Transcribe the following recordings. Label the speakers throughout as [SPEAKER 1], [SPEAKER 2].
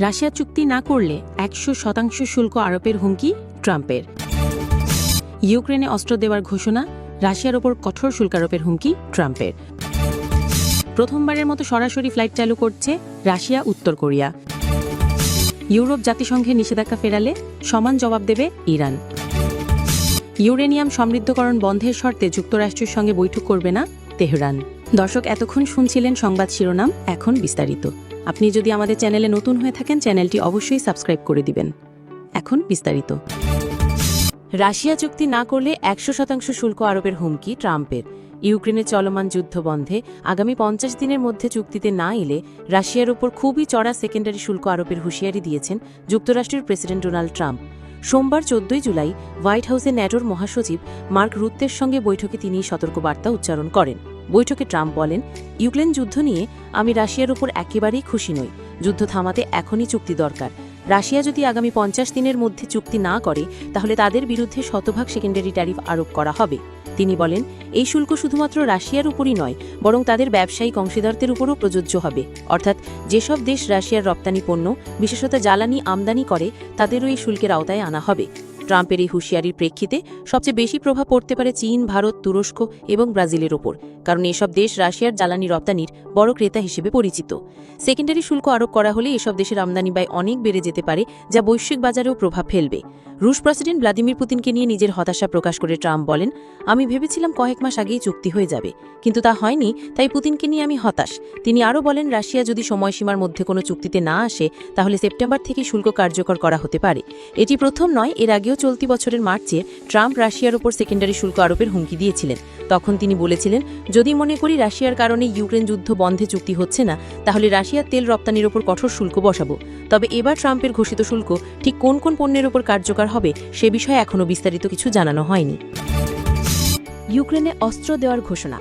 [SPEAKER 1] Russia চুক্তি না করলে একশো শতাংশ শুল্ক আরোপের হুমকি ট্রাম্পের। ইউক্রেনে অস্ত্র দেওয়ার ঘোষণা, রাশিয়ার ওপর কঠোর শুল্ক আরোপের হুমকি ট্রাম্পের। প্রথমবারের মতো সরাসরি ফ্লাইট চালু করছে রাশিয়া, উত্তর কোরিয়া। ইউরোপ জাতিসংঘের নিষেধাজ্ঞা ফেরালে সমান জবাব দেবে ইরান। ইউরেনিয়াম সমৃদ্ধকরণ বন্ধের শর্তে যুক্তরাষ্ট্রের সঙ্গে বৈঠক করবে না তেহরান। দর্শক, এতক্ষণ শুনছিলেন সংবাদ শিরোনাম, এখন বিস্তারিত। আপনি যদি আমাদের চ্যানেলে নতুন হয়ে থাকেন, চ্যানেলটি অবশ্যই সাবস্ক্রাইব করে দিবেন। এখন বিস্তারিত। রাশিয়া চুক্তি না করলে একশো শতাংশ শুল্ক আরোপের হুমকি ট্রাম্পের। ইউক্রেনের চলমান যুদ্ধ বন্ধে আগামী পঞ্চাশ দিনের মধ্যে চুক্তিতে না এলে রাশিয়ার ওপর খুবই চড়া সেকেন্ডারি শুল্ক আরোপের হুঁশিয়ারি দিয়েছেন যুক্তরাষ্ট্রের প্রেসিডেন্ট ডোনাল্ড ট্রাম্প। সোমবার চোদ্দই জুলাই হোয়াইট হাউসে ন্যাটোর মহাসচিব মার্ক রুত্তের সঙ্গে বৈঠকে তিনি সতর্কবার্তা উচ্চারণ করেন। বৈঠকে ট্রাম্প বলেন, ইউক্রেন যুদ্ধ নিয়ে আমি রাশিয়ার উপর একেবারেই খুশি নই। যুদ্ধ থামাতে এখনই চুক্তি দরকার। রাশিয়া যদি আগামী পঞ্চাশ দিনের মধ্যে চুক্তি না করে, তাহলে তাদের বিরুদ্ধে শতভাগ সেকেন্ডারি ট্যারিফ আরোপ করা হবে। তিনি বলেন, এই শুল্ক শুধুমাত্র রাশিয়ার উপরই নয়, বরং তাদের ব্যবসায়িক অংশীদারদের উপরও প্রযোজ্য হবে। অর্থাৎ যেসব দেশ রাশিয়ার রপ্তানি পণ্য, বিশেষত জ্বালানি আমদানি করে, তাদেরও এই শুল্কের আওতায় আনা হবে। ট্রাম্পের এই হুঁশিয়ারির প্রেক্ষিতে সবচেয়ে বেশি প্রভাব পড়তে পারে চীন, ভারত, তুরস্ক এবং ব্রাজিলের ওপর, কারণ এসব দেশ রাশিয়ার জ্বালানি রপ্তানির বড় ক্রেতা হিসেবে পরিচিত। সেকেন্ডারি শুল্ক আরোপ করা হলে এসব দেশের আমদানি ব্যয় অনেক বেড়ে যেতে পারে, যা বৈশ্বিক বাজারেও প্রভাব ফেলবে। রুশ প্রেসিডেন্ট ভ্লাদিমির পুতিনকে নিয়ে নিজের হতাশা প্রকাশ করে ট্রাম্প বলেন, আমি ভেবেছিলাম কয়েক মাস আগেই চুক্তি হয়ে যাবে, কিন্তু তা হয়নি, তাই পুতিনকে নিয়ে আমি হতাশ। তিনি আরও বলেন, রাশিয়া যদি সময়সীমার মধ্যে কোনো চুক্তিতে না আসে, তাহলে সেপ্টেম্বর থেকে শুল্ক কার্যকর করা হতে পারে। এটি প্রথম নয়, এর আগেও চলতি বছরের মার্চে ট্রাম্প রাশিয়ার ওপর সেকেন্ডারি শুল্ক আরোপের হুমকি দিয়েছিলেন। তখন তিনি বলেছিলেন, যদি মনে করি রাশিয়ার কারণে ইউক্রেন যুদ্ধ বন্ধে চুক্তি হচ্ছে না, তাহলে রাশিয়ার তেল রপ্তানির ওপর কঠোর শুল্ক বসাবো। তবে এবার ট্রাম্পের ঘোষিত শুল্ক ঠিক কোন কোন পণ্যের ওপর কার্যকর হবে সে বিষয়ে এখনও বিস্তারিত কিছু জানানো হয়নি। ইউক্রেনে অস্ত্র দেওয়ার ঘোষণা।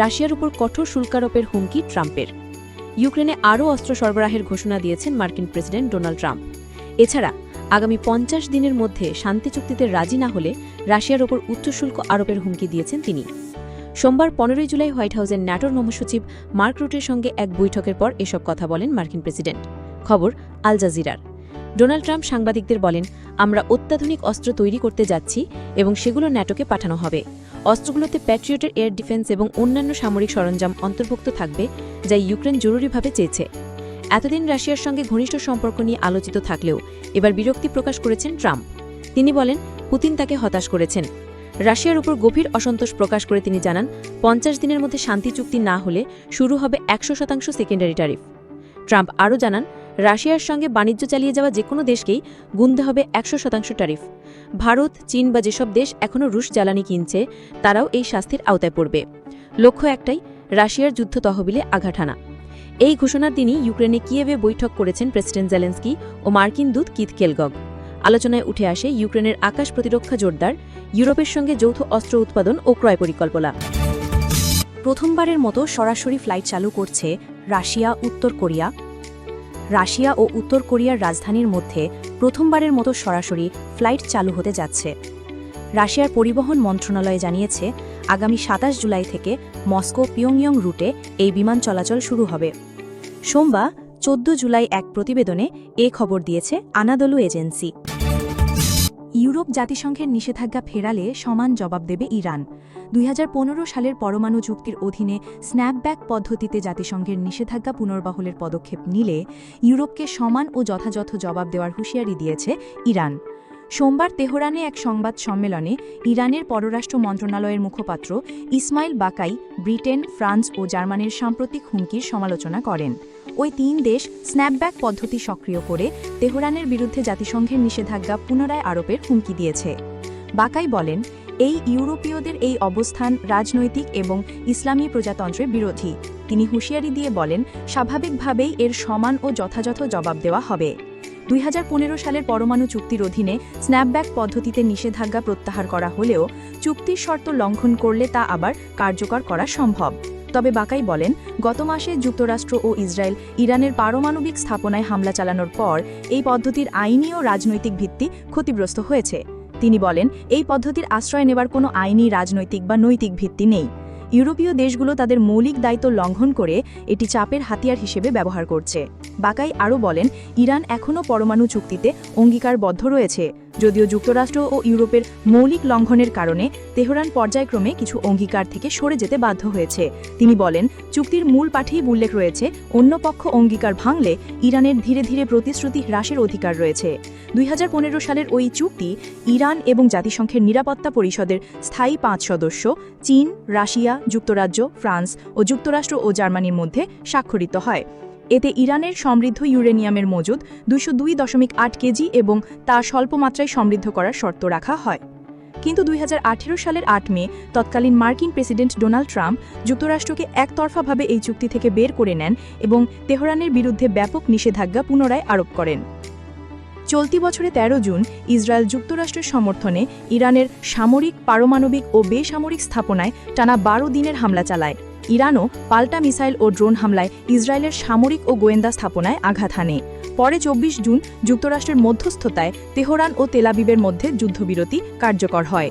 [SPEAKER 1] রাশিয়ার উপর কঠোর শুল্কারোপের হুমকি ট্রাম্পের। ইউক্রেনে আরও অস্ত্র সরবরাহের ঘোষণা দিয়েছেন মার্কিন প্রেসিডেন্ট ডোনাল্ড ট্রাম্প। এছাড়া আগামী পঞ্চাশ দিনের মধ্যে শান্তি চুক্তিতে রাজি না হলে রাশিয়ার ওপর উচ্চ শুল্ক আরোপের হুমকি দিয়েছেন তিনি। সোমবার পনেরোই জুলাই হোয়াইট হাউসের ন্যাটোর মহাসচিব মার্ক রুটের সঙ্গে এক বৈঠকের পর এসব কথা বলেন মার্কিন প্রেসিডেন্ট। খবর, আল জাজিরার। ডোনাল্ড ট্রাম্প সাংবাদিকদের বলেন, আমরা অত্যাধুনিক অস্ত্র তৈরি করতে যাচ্ছি এবং সেগুলো ন্যাটোকে পাঠানো হবে। অস্ত্রগুলোতে প্যাট্রিয়টের এয়ার ডিফেন্স এবং অন্যান্য সামরিক সরঞ্জাম অন্তর্ভুক্ত থাকবে, যা ইউক্রেন জরুরিভাবে চেয়েছে। এতদিন রাশিয়ার সঙ্গে ঘনিষ্ঠ সম্পর্ক নিয়ে আলোচিত থাকলেও এবার বিরক্তি প্রকাশ করেছেন ট্রাম্প। তিনি বলেন, পুতিন তাকে হতাশ করেছেন। রাশিয়ার উপর গভীর অসন্তোষ প্রকাশ করে তিনি জানান, পঞ্চাশ দিনের মধ্যে শান্তি চুক্তি না হলে শুরু হবে একশো শতাংশ সেকেন্ডারি ট্যারিফ। ট্রাম্প আরও জানান, রাশিয়ার সঙ্গে বাণিজ্য চালিয়ে যাওয়া যে কোনো দেশকেই গুনতে হবে একশো শতাংশ ট্যারিফ। ভারত, চীন বা যেসব দেশ এখনও রুশ জ্বালানি কিনছে, তারাও এই শাস্তির আওতায় পড়বে। লক্ষ্য একটাই, রাশিয়ার যুদ্ধ তহবিলে আঘাত এই ঘোষণার দিনই ইউক্রেনে কিয়েভে বৈঠক করেছেন প্রেসিডেন্ট জেলেন্সকি ও মার্কিন দূত কিথ কেলগগ। আলোচনায় উঠে আসে ইউক্রেনের আকাশ প্রতিরক্ষা জোরদার, ইউরোপের সঙ্গে যৌথ অস্ত্র উৎপাদন ও ক্রয় পরিকল্পনা। প্রথমবারের মতো সরাসরি ফ্লাইট চালু করছে রাশিয়া, উত্তর কোরিয়া। রাশিয়া ও উত্তর কোরিয়ার রাজধানীর মধ্যে প্রথমবারের মতো সরাসরি ফ্লাইট চালু হতে যাচ্ছে। রাশিয়ার পরিবহন মন্ত্রণালয় জানিয়েছে আগামী সাতাশ জুলাই থেকে মস্কো পিয়ংইয়ং রুটে এই বিমান চলাচল শুরু হবে। সোমবার, চোদ্দ জুলাই এক প্রতিবেদনে এ খবর দিয়েছে আনাদলু এজেন্সি। ইউরোপ জাতিসংঘের নিষেধাজ্ঞা ফেরালে সমান জবাব দেবে ইরান। দুই হাজার পনেরো সালের পরমাণু চুক্তির অধীনে স্ন্যাপব্যাক পদ্ধতিতে জাতিসংঘের নিষেধাজ্ঞা পুনর্বহলের পদক্ষেপ নিলে ইউরোপকে সমান ও যথাযথ জবাব দেওয়ার হুঁশিয়ারি দিয়েছে ইরান। সোমবার তেহরানে এক সংবাদ সম্মেলনে ইরানের পররাষ্ট্র মন্ত্রণালয়ের মুখপাত্র ইসমাইল বাকাই ব্রিটেন, ফ্রান্স ও জার্মানির সাম্প্রতিক হুমকির সমালোচনা করেন। ওই তিন দেশ স্ন্যাপব্যাক পদ্ধতি সক্রিয় করে তেহরানের বিরুদ্ধে জাতিসংঘের নিষেধাজ্ঞা পুনরায় আরোপের হুমকি দিয়েছে। বাকাই বলেন, এই ইউরোপীয়দের এই অবস্থান রাজনৈতিক এবং ইসলামী প্রজাতন্ত্রের বিরোধী। তিনি হুঁশিয়ারি দিয়ে বলেন, স্বাভাবিকভাবেই এর সমান ও যথাযথ জবাব দেওয়া হবে। দুই হাজার পনেরো সালের পরমাণু চুক্তির অধীনে স্ন্যাপব্যাক পদ্ধতিতে নিষেধাজ্ঞা প্রত্যাহার করা হলেও চুক্তির শর্ত লঙ্ঘন করলে তা আবার কার্যকর করা সম্ভব। তবে বাকাই বলেন, গত মাসে যুক্তরাষ্ট্র ও ইসরায়েল ইরানের পারমাণবিক স্থাপনায় হামলা চালানোর পর এই পদ্ধতির আইনি ও রাজনৈতিক ভিত্তি ক্ষতিগ্রস্ত হয়েছে। তিনি বলেন, এই পদ্ধতির আশ্রয় নেবার কোনো আইনি, রাজনৈতিক বা নৈতিক ভিত্তি নেই।
[SPEAKER 2] ইউরোপীয় দেশগুলো তাদের মৌলিক দায়িত্ব লঙ্ঘন করে এটি চাপের হাতিয়ার হিসেবে ব্যবহার করছে। বাকাই আরও বলেন, ইরান এখনও পরমাণু চুক্তিতে অঙ্গীকারবদ্ধ রয়েছে। যদিও যুক্তরাষ্ট্র ও ইউরোপের মৌলিক লঙ্ঘনের কারণে তেহরান পর্যায়ক্রমে কিছু অঙ্গীকার থেকে সরে যেতে বাধ্য হয়েছে। তিনি বলেন, চুক্তির মূল পাঠেই উল্লেখ রয়েছে, অন্য পক্ষ অঙ্গীকার ভাঙলে ইরানের ধীরে ধীরে প্রতিশ্রুতি হ্রাসের অধিকার রয়েছে। দুই হাজার পনেরো সালের ওই চুক্তি ইরান এবং জাতিসংঘের নিরাপত্তা পরিষদের স্থায়ী পাঁচ সদস্য, চীন, রাশিয়া, যুক্তরাজ্য, ফ্রান্স ও যুক্তরাষ্ট্র ও জার্মানির মধ্যে স্বাক্ষরিত হয়। এতে ইরানের সমৃদ্ধ ইউরেনিয়ামের মজুদ দুশো দুই দশমিক আট কেজি এবং তা স্বল্প মাত্রায় সমৃদ্ধ করার শর্ত রাখা হয়। কিন্তু দুই হাজার আঠেরো সালের আট মে তৎকালীন মার্কিন প্রেসিডেন্ট ডোনাল্ড ট্রাম্প যুক্তরাষ্ট্রকে একতরফাভাবে এই চুক্তি থেকে বের করে নেন এবং তেহরানের বিরুদ্ধে ব্যাপক নিষেধাজ্ঞা পুনরায় আরোপ করেন। চলতি বছরে ১৩ জুন ইসরায়েল যুক্তরাষ্ট্রের সমর্থনে ইরানের সামরিক, পারমাণবিক ও বেসামরিক স্থাপনায় টানা বারো দিনের হামলা চালায়। ইরানও পাল্টা মিসাইল ও ড্রোন হামলায় ইসরায়েলের সামরিক ও গোয়েন্দা স্থাপনায় আঘাত হানে। পরে চব্বিশ জুন যুক্তরাষ্ট্রের মধ্যস্থতায় তেহরান ও তেলাবিবের মধ্যে যুদ্ধবিরতি কার্যকর হয়।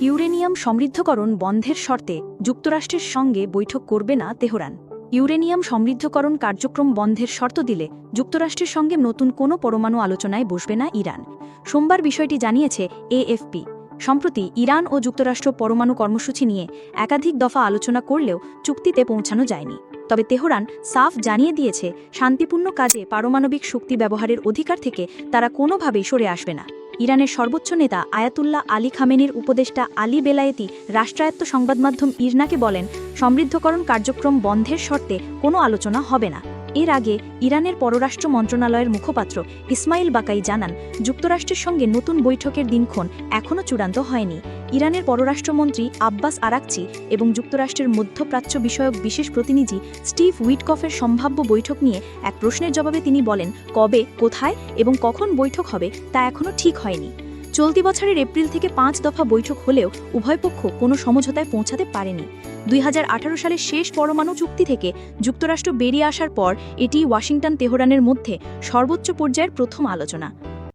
[SPEAKER 3] ইউরেনিয়াম সমৃদ্ধকরণ বন্ধের শর্তে যুক্তরাষ্ট্রের সঙ্গে বৈঠক করবে না তেহরান। ইউরেনিয়াম সমৃদ্ধকরণ কার্যক্রম বন্ধের শর্ত দিলে যুক্তরাষ্ট্রের সঙ্গে নতুন কোনো পরমাণু আলোচনায় বসবে না ইরান। সোমবার বিষয়টি জানিয়েছে এএফপি। সম্প্রতি ইরান ও যুক্তরাষ্ট্র পরমাণু কর্মসূচি নিয়ে একাধিক দফা আলোচনা করলেও চুক্তিতে পৌঁছানো যায়নি। তবে তেহরান সাফ জানিয়ে দিয়েছে, শান্তিপূর্ণ কাজে পারমাণবিক শক্তি ব্যবহারের অধিকার থেকে তারা কোনোভাবেই সরে আসবে না। ইরানের সর্বোচ্চ নেতা আয়াতুল্লাহ আলী খামেনির উপদেষ্টা আলী বেলায়েতি রাষ্ট্রায়ত্ত সংবাদ মাধ্যম ইরনাকে বলেন, সমৃদ্ধকরণ কার্যক্রম বন্ধের শর্তে কোনো আলোচনা হবে না। এর আগে ইরানের পররাষ্ট্র মন্ত্রণালয়ের মুখপাত্র ইসমাইল বাকাই জানান, যুক্তরাষ্ট্রের সঙ্গে নতুন বৈঠকের দিনক্ষণ এখনও চূড়ান্ত হয়নি। ইরানের পররাষ্ট্রমন্ত্রী আব্বাস আরাকচি এবং যুক্তরাষ্ট্রের মধ্যপ্রাচ্য বিষয়ক বিশেষ প্রতিনিধি স্টিভ উইটকফের সম্ভাব্য বৈঠক নিয়ে এক প্রশ্নের জবাবে তিনি বলেন, কবে, কোথায় এবং কখন বৈঠক হবে তা এখনও ঠিক হয়নি। চলতি বছরের এপ্রিল থেকে পাঁচ দফা বৈঠক হলেও উভয় পক্ষ কোনো সমঝোতায় পৌঁছাতে পারেনি। দুই হাজার আঠারো সালের শেষ পরমাণু চুক্তি থেকে যুক্তরাষ্ট্র বেরিয়ে আসার পর এটি ওয়াশিংটন, তেহরানের মধ্যে সর্বোচ্চ পর্যায়ের প্রথম আলোচনা।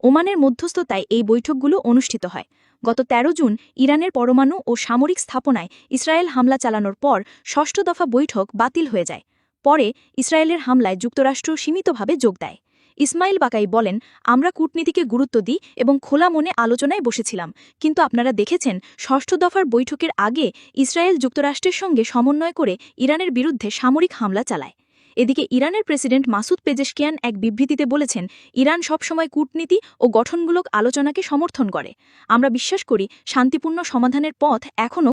[SPEAKER 3] ওমানের মধ্যস্থতায় এই বৈঠকগুলো অনুষ্ঠিত হয়। গত ১৩ জুন ইরানের পরমাণু ও সামরিক স্থাপনায় ইসরায়েল হামলা চালানোর পর ষষ্ঠ দফা বৈঠক বাতিল হয়ে যায়। পরে ইসরায়েলের হামলায় যুক্তরাষ্ট্র সীমিতভাবে যোগ দেয়। ইসমাইল বাকাই বলেন, আমরা কূটনীতিকে গুরুত্ব দিই এবং খোলা মনে আলোচনায় বসেছিলাম। কিন্তু আপনারা দেখেছেন, ষষ্ঠ দফার বৈঠকের আগে ইসরায়েল যুক্তরাষ্ট্রের সঙ্গে সমন্বয় করে ইরানের বিরুদ্ধে সামরিক হামলা চালায়। এদিকে ইরানের প্রেসিডেন্ট মাসুদ পেজেশকিয়ান এক বিবৃতিতে বলেছেন, ইরান সবসময় কূটনীতি ও গঠনমূলক আলোচনাকে সমর্থন করে। আমরা বিশ্বাস করি, শান্তিপূর্ণ সমাধানের পথ এখনও